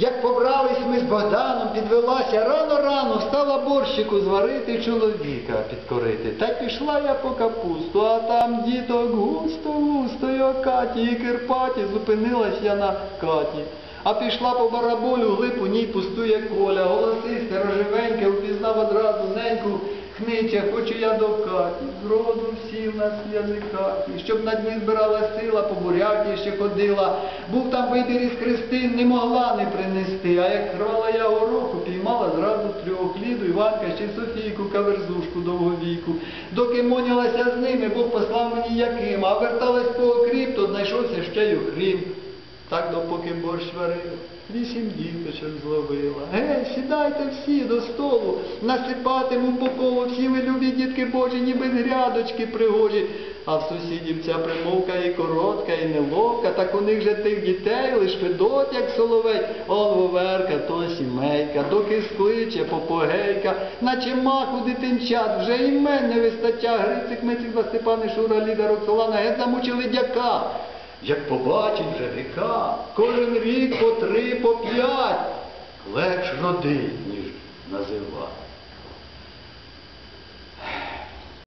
Як побрались ми з Богданом, підвелася рано-рано, стала борщику зварити чоловіка підкорити. Та пішла я по капусту, а там діток густо-густо, і о Каті, і Кирпаті, зупинилась я на Каті. А пішла по бараболю, глиб у ній пустує коля, голосисте, рожевеньке, впізнав одразу неньку, хниче, хочу я до Каті, зроду всі в нас язикаті, щоб на дні збирала сила, по буряті ще ходила. Був там вибір із Христин, не могла не принести, а як рвала я гороху, піймала зразу трьох, Ліду, Іванка, ще Софійку, каверзушку довговіку. Доки монялася з ними, Бог послав мені яким, а верталась по окріп, то знайшовся ще й окрім. Так допоки борщ варила, вісім діточок зловила. Гей, сідайте всі до столу, насипатиму по колу, всі ви любі дітки Божі, ніби з грядочки пригожі. А в сусідів ця примовка і коротка, і неловка, так у них же тих дітей лиш Федот, як соловей, он воверка, то сімейка, доки скличе попогейка, наче маку дитинчат, вже імен не вистача, Грицик, Мицик, два Степани, Шура, Ліда, Роксолана, геть замучили дяка. Як побачить вже віка, кожен рік по три, по п'ять, легш родить, ніж називати.